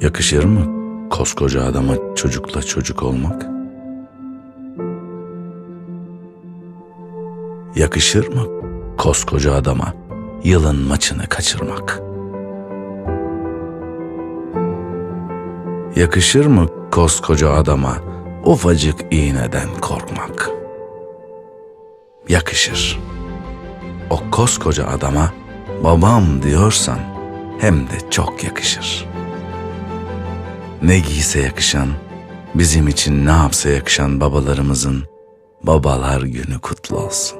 Yakışır mı koskoca adama çocukla çocuk olmak? Yakışır mı koskoca adama yılın maçını kaçırmak? Yakışır mı koskoca adama ufacık iğneden korkmak? Yakışır. O koskoca adama babam diyorsan hem de çok yakışır ne giyse yakışan, bizim için ne yapsa yakışan babalarımızın babalar günü kutlu olsun.